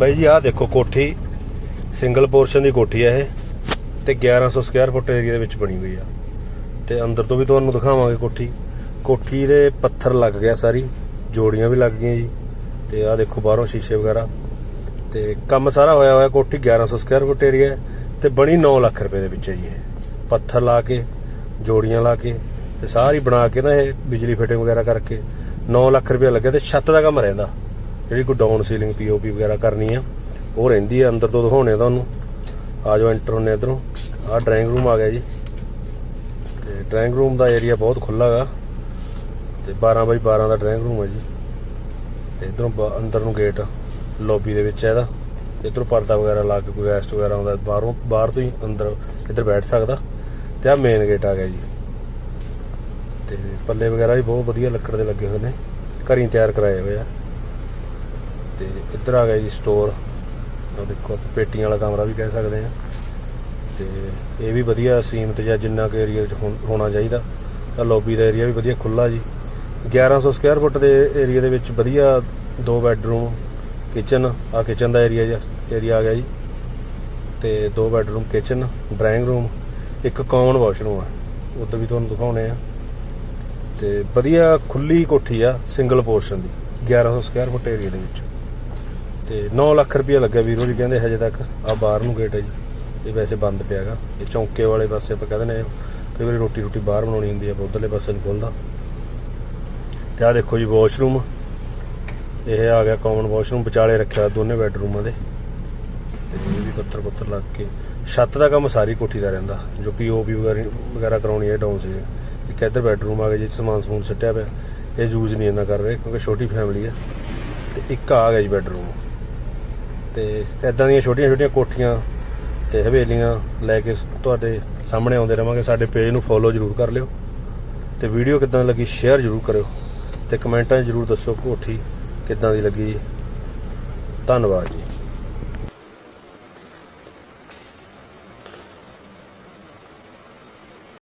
ਬਾਈ ਜੀ, ਆਹ ਦੇਖੋ ਕੋਠੀ ਸਿੰਗਲ ਪੋਰਸ਼ਨ ਦੀ ਕੋਠੀ ਹੈ ਇਹ, ਤੇ 1100 ਸਕੁਅਰ ਫੁੱਟ ਏਰੀਆ ਦੇ ਵਿੱਚ ਬਣੀ ਹੋਈ ਆ। ਤੇ ਅੰਦਰ ਤੋਂ ਵੀ ਤੁਹਾਨੂੰ ਦਿਖਾਵਾਂਗੇ ਕੋਠੀ। ਕੋਠੀ ਦੇ ਪੱਥਰ ਲੱਗ ਗਿਆ ਸਾਰੀ, ਜੋੜੀਆਂ ਵੀ ਲੱਗ ਗਈਆਂ ਜੀ, ਤੇ ਆਹ ਦੇਖੋ ਬਾਹਰੋਂ ਸ਼ੀਸ਼ੇ ਵਗੈਰਾ। ਤੇ ਕੰਮ ਸਾਰਾ ਹੋਇਆ ਹੋਇਆ ਕੋਠੀ 1100 ਸਕੁਅਰ ਫੁੱਟ ਏਰੀਆ ਹੈ, ਤੇ ਬਣੀ 9 ਲੱਖ ਰੁਪਏ ਦੇ ਵਿੱਚ ਹੈ ਜੀ ਇਹ। ਪੱਥਰ ਲਾ ਕੇ, ਜੋੜੀਆਂ ਲਾ ਕੇ, ਤੇ ਸਾਰੀ ਬਣਾ ਕੇ ਨਾ ਇਹ ਬਿਜਲੀ ਫਿਟਿੰਗ ਵਗੈਰਾ ਕਰਕੇ 9 ਲੱਖ ਰੁਪਏ ਲੱਗਿਆ, ਤੇ ਛੱਤ ਦਾ ਕੰਮ ਰਹਿੰਦਾ। ਜਿਹੜੀ ਕੋਈ ਡਾਊਨ ਸੀਲਿੰਗ ਪੀਓਪੀ ਵਗੈਰਾ ਕਰਨੀ ਆ, ਉਹ ਰਹਿੰਦੀ ਆ ਅੰਦਰ ਤੋਂ ਦਿਖਾਉਣੇ ਤੁਹਾਨੂੰ। ਆ ਜਾਓ ਐਂਟਰ ਹੁੰਨੇ ਇਧਰੋਂ। ਆ ਡਰਾਇੰਗ ਰੂਮ ਆ ਗਿਆ ਜੀ। ਤੇ ਡਰਾਇੰਗ ਰੂਮ ਦਾ ਏਰੀਆ ਬਹੁਤ ਖੁੱਲਾ ਗਾ। ਤੇ 12 ਬਾਈ 12 ਦਾ ਡਰਾਇੰਗ ਰੂਮ ਹੈ ਜੀ। ਤੇ ਇਧਰੋਂ ਅੰਦਰ ਨੂੰ ਗੇਟ ਲੌਬੀ ਦੇ ਵਿੱਚ ਹੈ ਇਹਦਾ। ਇਧਰੋਂ ਪਰਦਾ ਵਗੈਰਾ ਲਾ ਕੇ ਕੋਈ ਗੈਸਟ ਵਗੈਰਾ ਆਉਂਦਾ, ਬਾਹਰੋਂ ਬਾਹਰ ਤੋਂ ਹੀ ਅੰਦਰ ਇੱਧਰ ਬੈਠ ਸਕਦਾ। ਤੇ ਆ ਮੇਨ ਗੇਟ ਆ ਗਿਆ ਜੀ। ਤੇ ਪੱਲੇ ਵਗੈਰਾ ਵੀ ਬਹੁਤ ਵਧੀਆ ਲੱਕੜ ਦੇ ਲੱਗੇ ਹੋਏ ਨੇ। ਘਰੀਂ ਤਿਆਰ ਕਰਾਏ ਹੋਏ ਆ। ਤੇ ਇੱਧਰ ਆ ਗਿਆ ਜੀ ਸਟੋਰ ਉਹ ਦੇਖੋ, ਪੇਟੀਆਂ ਵਾਲਾ ਕਮਰਾ ਵੀ ਕਹਿ ਸਕਦੇ ਆ ਤੇ ਇਹ ਵੀ ਵਧੀਆ ਸੀਮਤ ਜਾਂ ਜਿੰਨਾ ਕੁ ਏਰੀਆ 'ਚ ਹੋਣ- ਹੋਣਾ ਚਾਹੀਦਾ। ਤਾਂ ਲੌਬੀ ਦਾ ਏਰੀਆ ਵੀ ਵਧੀਆ ਖੁੱਲਾ ਜੀ। 1100 ਸਕੁਅਰ ਫੁੱਟ ਦੇ ਏਰੀਆ ਦੇ ਵਿੱਚ ਵਧੀਆ ਦੋ ਬੈੱਡਰੂਮ ਕਿਚਨ ਆ ਕਿਚਨ ਦਾ ਏਰੀਆ ਜਿਹਾ ਏਰੀਆ ਆ ਗਿਆ ਜੀ। ਤੇ ਦੋ ਬੈੱਡਰੂਮ ਕਿਚਨ ਡਰਾਇੰਗ ਰੂਮ ਇੱਕ ਕਾਮਨ ਵਾਸ਼ਰੂਮ ਆ। ਉਧਰ ਵੀ ਤੁਹਾਨੂੰ ਦਿਖਾਉਣੇ ਆ। ਤੇ ਵਧੀਆ ਖੁੱਲੀ ਕੋਠੀ ਆ ਸਿੰਗਲ ਪੋਰਸ਼ਨ ਦੀ 1100 ਸਕੁਅਰ ਫੁੱਟ ਏਰੀਆ ਦੇ ਵਿੱਚ। ਤੇ 9 ਲੱਖ ਰੁਪਏ ਲੱਗਿਆ ਵੀਰੋ ਜੀ, ਕਹਿੰਦੇ ਹਜੇ ਤੱਕ ਆ ਬਾਹਰ ਨੂੰ ਗੇਟ ਹੈ ਜੀ। ਇਹ ਵੈਸੇ ਬੰਦ ਪਿਆਗਾ ਇਹ ਚੌਂਕੇ ਵਾਲੇ ਪਾਸੇ ਆਪਾਂ ਕਹਿੰਦੇ ਨੇ ਕਈ ਵਾਰੀ ਰੋਟੀ ਰੋਟੀ ਬਾਹਰ ਬਣਾਉਣੀ ਹੁੰਦੀ ਆ ਉਧਰਲੇ ਪਾਸੇ ਨੂੰ ਖੁੱਲਦਾ ਤੇ ਆ ਦੇਖੋ ਜੀ ਵਾਸ਼ਰੂਮ ਇਹ ਆ ਗਿਆ ਕਾਮਨ ਵਾਸ਼ਰੂਮ ਵਿਚਾਲੇ ਰੱਖਿਆ ਦੋਨੇ ਬੈੱਡਰੂਮਾਂ ਦੇ। ਤੇ ਇਹ ਵੀ ਪੱਥਰ ਪੱਥਰ ਲੱਗ ਕੇ। ਛੱਤ ਦਾ ਕੰਮ ਸਾਰੀ ਕੋਠੀ ਦਾ ਰਹਿੰਦਾ, ਜੋ ਪੀਓਪੀ ਵਗੈਰਾ ਵਗੈਰਾ ਕਰਾਉਣੀ ਹੈ ਡਾਊਨ ਸੀ ਇੱਕ ਇੱਧਰ ਬੈੱਡਰੂਮ ਆ ਗਿਆ ਜਿੱਥੇ ਸਮਾਨ ਸਮੂਨ ਸੱਟਿਆ ਪਿਆ। ਇਹ ਯੂਜ਼ ਨਹੀਂ ਇੰਨਾ ਕਰ ਰਹੇ, ਕਿਉਂਕਿ ਛੋਟੀ ਫੈਮਿਲੀ ਹੈ। ਤੇ ਇੱਕ ਆ ਗਿਆ ਜੀ ਬੈੱਡਰੂਮ ਤੇ ਇਦਾਂ ਦੀਆਂ ਛੋਟੀਆਂ ਛੋਟੀਆਂ ਕੋਠੀਆਂ ਤੇ ਹਵੇਲੀਆਂ ਲੈ ਕੇ ਤੁਹਾਡੇ ਸਾਹਮਣੇ ਆਉਂਦੇ ਰਵਾਂਗੇ। ਸਾਡੇ ਪੇਜ ਨੂੰ ਫੋਲੋ ਜਰੂਰ ਕਰ ਲਿਓ ਤੇ ਵੀਡੀਓ ਕਿੱਦਾਂ ਲੱਗੀ ਸ਼ੇਅਰ ਜਰੂਰ ਕਰਿਓ ਤੇ ਕਮੈਂਟਾਂ 'ਚ ਜਰੂਰ ਦੱਸੋ ਕੋਠੀ ਕਿੱਦਾਂ ਦੀ ਲੱਗੀ। ਜੀ ਧੰਨਵਾਦ ਜੀ।